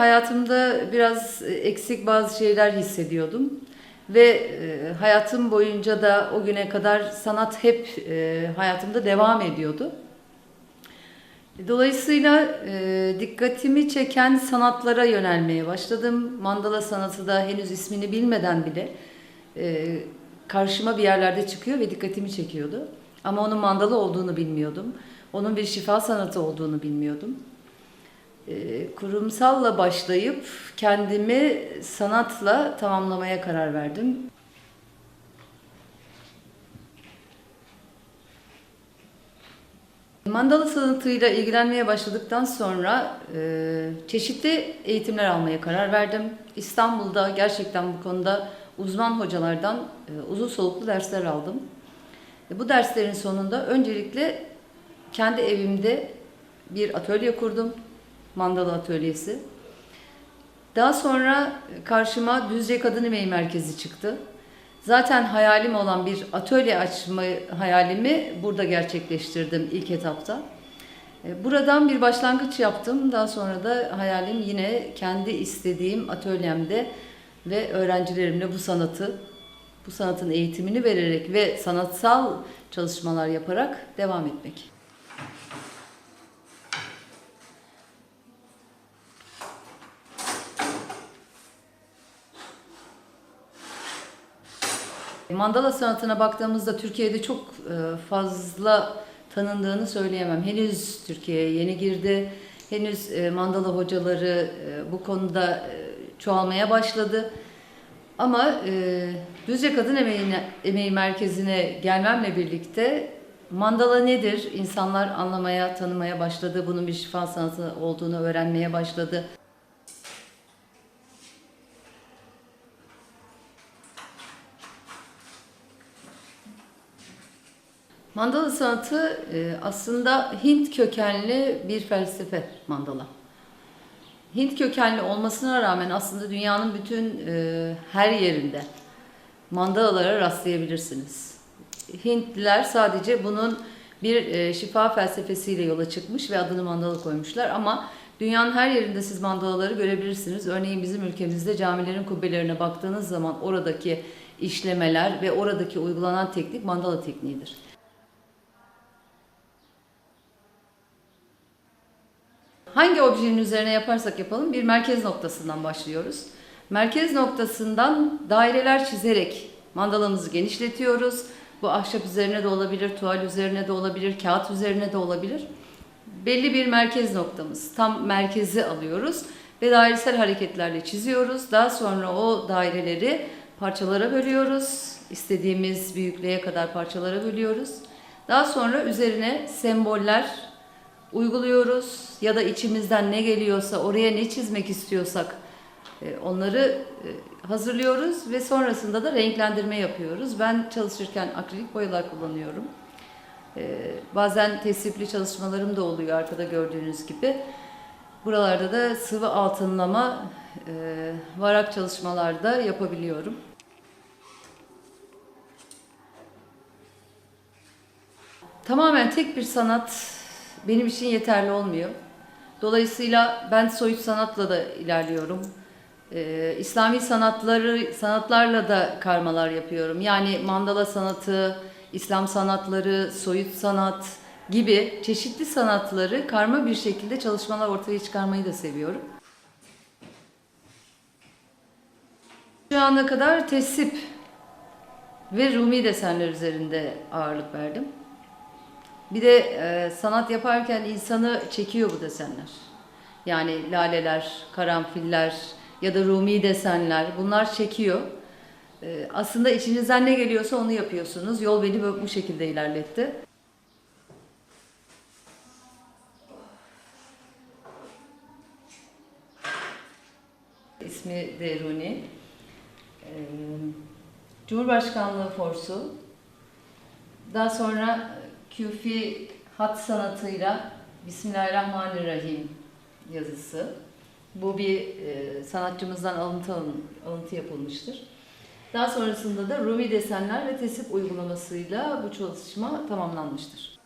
hayatımda biraz e, eksik bazı şeyler hissediyordum. Ve e, hayatım boyunca da o güne kadar sanat hep e, hayatımda devam ediyordu. Dolayısıyla e, dikkatimi çeken sanatlara yönelmeye başladım. Mandala sanatı da henüz ismini bilmeden bile e, karşıma bir yerlerde çıkıyor ve dikkatimi çekiyordu. Ama onun mandala olduğunu bilmiyordum. Onun bir şifa sanatı olduğunu bilmiyordum. E, kurumsalla başlayıp kendimi sanatla tamamlamaya karar verdim. Mandala sanatıyla ilgilenmeye başladıktan sonra e, çeşitli eğitimler almaya karar verdim. İstanbul'da gerçekten bu konuda uzman hocalardan e, uzun soluklu dersler aldım. E, bu derslerin sonunda öncelikle kendi evimde bir atölye kurdum. Mandala atölyesi. Daha sonra karşıma Düzce Kadın Emeği Merkezi çıktı. Zaten hayalim olan bir atölye açma hayalimi burada gerçekleştirdim ilk etapta. E, Buradan bir başlangıç yaptım. Daha sonra da hayalim yine kendi istediğim atölyemde ve öğrencilerimle bu sanatı, bu sanatın eğitimini vererek ve sanatsal çalışmalar yaparak devam etmek. Mandala sanatına baktığımızda Türkiye'de çok e, fazla tanındığını söyleyemem. Henüz Türkiye'ye yeni girdi. Henüz e, mandala hocaları e, bu konuda çoğalmaya başladı. Ama Düzce Kadın Emeği, Emeği Merkezi'ne gelmemle birlikte mandala nedir? İnsanlar anlamaya, tanımaya başladı. Bunun bir şifa sanatı olduğunu öğrenmeye başladı. Mandala sanatı e, aslında Hint kökenli bir felsefe mandala. Hint kökenli olmasına rağmen aslında dünyanın bütün e, her yerinde mandalalara rastlayabilirsiniz. Hintliler sadece bunun bir e, şifa felsefesiyle yola çıkmış ve adını mandala koymuşlar ama dünyanın her yerinde siz mandalaları görebilirsiniz. Örneğin bizim ülkemizde camilerin kubbelerine baktığınız zaman oradaki işlemeler ve oradaki uygulanan teknik mandala tekniğidir. Hangi objenin üzerine yaparsak yapalım bir merkez noktasından başlıyoruz. Merkez noktasından daireler çizerek mandalamızı genişletiyoruz. Bu ahşap üzerine de olabilir, tuval üzerine de olabilir, kağıt üzerine de olabilir. Belli bir merkez noktamız. Tam merkezi alıyoruz ve dairesel hareketlerle çiziyoruz. Daha sonra o daireleri parçalara bölüyoruz. İstediğimiz büyüklüğe kadar parçalara bölüyoruz. Daha sonra üzerine semboller uyguluyoruz ya da içimizden ne geliyorsa oraya ne çizmek istiyorsak e, onları e, hazırlıyoruz ve sonrasında da renklendirme yapıyoruz. Ben çalışırken akrilik boyalar kullanıyorum. E, Bazen tesipli çalışmalarım da oluyor arkada gördüğünüz gibi. Buralarda da sıvı altınlama, varak çalışmalarda yapabiliyorum. Tamamen tek bir sanat benim için yeterli olmuyor. Dolayısıyla ben soyut sanatla da ilerliyorum. Ee, İslami sanatları sanatlarla da karmalar yapıyorum. Yani mandala sanatı, İslam sanatları, soyut sanat gibi çeşitli sanatları karma bir şekilde çalışmalar ortaya çıkarmayı da seviyorum. Şu ana kadar tesip ve Rumi desenler üzerinde ağırlık verdim. Bir de e, sanat yaparken insanı çekiyor bu desenler. Yani laleler, karanfiller ya da Rumi desenler bunlar çekiyor. E, aslında içinizden ne geliyorsa onu yapıyorsunuz. Yol beni bu şekilde ilerletti. İsmi de Runi. E, Cumhurbaşkanlığı Forsu. Daha sonra Küfi hat sanatıyla Bismillahirrahmanirrahim yazısı. Bu bir e, sanatçımızdan alıntı alıntı yapılmıştır. Daha sonrasında da Rumi desenler ve tesip uygulamasıyla bu çalışma tamamlanmıştır.